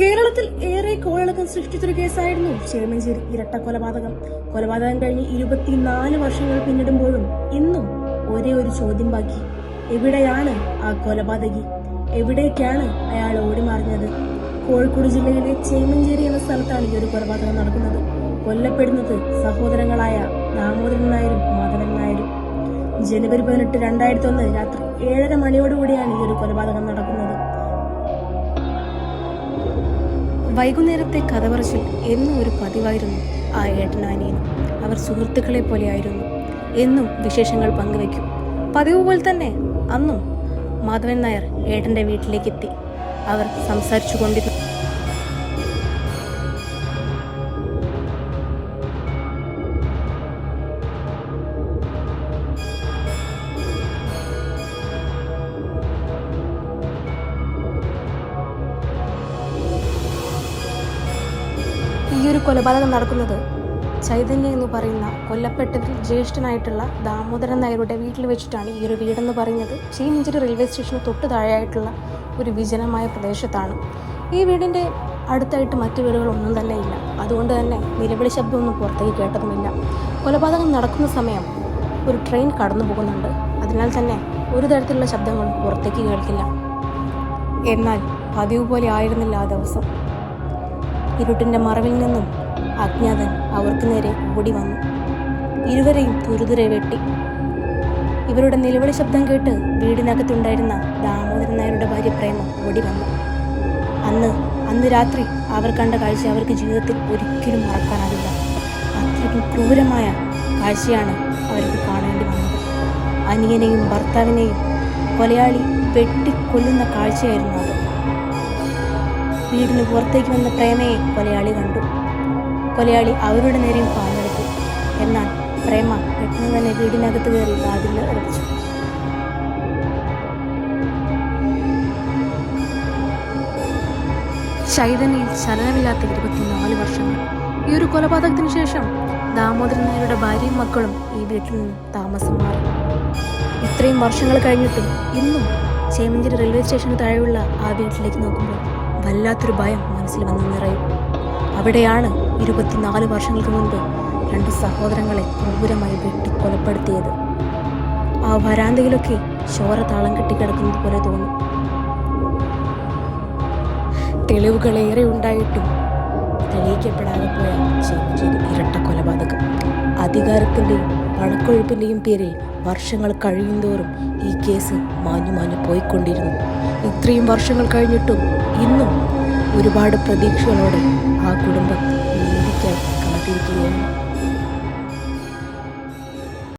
കേരളത്തിൽ ഏറെ കോളിളക്കം സൃഷ്ടിച്ചൊരു കേസായിരുന്നു ചേമഞ്ചേരി ഇരട്ട കൊലപാതകം. കൊലപാതകം കഴിഞ്ഞ് ഇരുപത്തിനാല് വർഷങ്ങൾ പിന്നിടുമ്പോഴും ഇന്നും ഒരേ ഒരു ചോദ്യം ബാക്കി. എവിടെയാണ് ആ കൊലപാതകി? എവിടേക്കാണ് അയാൾ ഓടിമാറിഞ്ഞത്? കോഴിക്കോട് ജില്ലയിലെ ചേമഞ്ചേരി എന്ന സ്ഥലത്താണ് ഈ ഒരു കൊലപാതകം നടക്കുന്നത്. കൊല്ലപ്പെടുന്നത് സഹോദരങ്ങളായ ദാമോദരൻ നായരും മാധവൻ നായരും. ജനുവരി പതിനെട്ട് രണ്ടായിരത്തി ഒന്ന് രാത്രി ഏഴര മണിയോടുകൂടിയാണ് ഈ ഒരു കൊലപാതകം നടക്കുന്നത്. വൈകുന്നേരത്തെ കഥ പറച്ചിൽ എന്നും ഒരു പതിവായിരുന്നു ആ ഏട്ടനാനിയനും അവർ സുഹൃത്തുക്കളെ പോലെയായിരുന്നു എന്നും വിശേഷങ്ങൾ പങ്കുവെക്കും. പതിവ് പോലെ തന്നെ അന്നും മാധവൻ നായർ ഏട്ടന്റെ വീട്ടിലേക്ക് എത്തി. അവർ സംസാരിച്ചു കൊണ്ടിരുന്നു. ഈ ഒരു കൊലപാതകം നടക്കുന്നത് ചൈതന്യ എന്ന് പറയുന്ന കൊല്ലപ്പെട്ടതിൽ ജ്യേഷ്ഠനായിട്ടുള്ള ദാമോദരൻ നായരുടെ വീട്ടിൽ വെച്ചിട്ടാണ് ഈ ഒരു വീടെന്ന് പറയുന്നത്. ചീമഞ്ചേരി റെയിൽവേ സ്റ്റേഷന് തൊട്ട് താഴെയായിട്ടുള്ള ഒരു വിജനമായ പ്രദേശത്താണ്. ഈ വീടിന്റെ അടുത്തായിട്ട് മറ്റു വീടുകളൊന്നും തന്നെ ഇല്ല. അതുകൊണ്ട് തന്നെ നിലവിളി ശബ്ദമൊന്നും പുറത്തേക്ക് കേട്ടതുമില്ല. കൊലപാതകം നടക്കുന്ന സമയം ഒരു ട്രെയിൻ കടന്നു പോകുന്നുണ്ട്. അതിനാൽ തന്നെ ഒരു തരത്തിലുള്ള ശബ്ദങ്ങളും പുറത്തേക്ക് കേൾക്കില്ല. എന്നാൽ പതിവ് പോലെ ആയിരുന്നില്ല ആ ദിവസം. ഇരുട്ടിന്റെ മറവിൽ നിന്നും അജ്ഞാതൻ അവർക്ക് നേരെ ഓടി വന്നു. ഇരുവരെയും തുരുതുരെ വെട്ടി. ഇവരുടെ നിലവിളി ശബ്ദം കേട്ട് വീടിനകത്തുണ്ടായിരുന്ന ദാമോദരൻ നായരുടെ ഭാര്യ പ്രേമ ഓടി വന്നു. അന്ന് അന്ന് രാത്രി അവർ കണ്ട കാഴ്ച അവർക്ക് ജീവിതത്തിൽ ഒരിക്കലും മറക്കാനാവില്ല. അത്രയ്ക്കും ക്രൂരമായ കാഴ്ചയാണ് അവർക്ക് കാണേണ്ടി വന്നത്. അനിയനെയും ഭർത്താവിനെയും കൊലയാളി വെട്ടിക്കൊല്ലുന്ന കാഴ്ചയായിരുന്നു അത്. വീടിന് പുറത്തേക്ക് വന്ന പ്രേമയെ കൊലയാളി കണ്ടു. കൊലയാളി അവരുടെ നേരെയും പാഞ്ഞെടുത്തു. എന്നാൽ പ്രേമ പെട്ടെന്ന് തന്നെ വീടിനകത്ത് കയറി വാതിൽ അടച്ചു ചൈതന്യയിൽ ചലനമില്ലാത്ത ഇരുപത്തിനാല് വർഷങ്ങൾ. ഈ ഒരു കൊലപാതകത്തിന് ശേഷം ദാമോദരൻ നായരുടെ ഭാര്യയും മക്കളും ഈ വീട്ടിൽ നിന്ന് താമസം മാറി. ഇത്രയും വർഷങ്ങൾ കഴിഞ്ഞിട്ടും ഇന്നും ചേമഞ്ചേരി റെയിൽവേ സ്റ്റേഷന് താഴെയുള്ള ആ വീട്ടിലേക്ക് നോക്കുമ്പോൾ വല്ലാത്തൊരു ഭയം മനസ്സിൽ വന്നു നിറയും. അവിടെയാണ് ഇരുപത്തിനാല് വർഷങ്ങൾക്ക് മുൻപ് രണ്ട് സഹോദരങ്ങളെ ക്രൂരമായി വെട്ടി കൊലപ്പെടുത്തിയത് ആ വരാന്തയിലൊക്കെ ചോര താളം കെട്ടിക്കിടക്കുന്നത് പോലെ തോന്നും. തെളിവുകളേറെ ഉണ്ടായിട്ടും തെളിയിക്കപ്പെടാതെ പോയ ചേമഞ്ചേരി ഇരട്ട കൊലപാതകം അധികാരത്തിന്റെയും പണക്കൊഴുപ്പിന്റെയും പേരിൽ വർഷങ്ങൾ കഴിയുന്തോറും ഈ കേസ് മാഞ്ഞു മാഞ്ഞു പോയിക്കൊണ്ടിരുന്നു. ഇത്രയും വർഷങ്ങൾ കഴിഞ്ഞിട്ടും ഇന്നും ഒരുപാട് പ്രതീക്ഷകളോടെ ആ കുടുംബം നീതിക്കായി കാത്തിരിക്കുകയാണ്.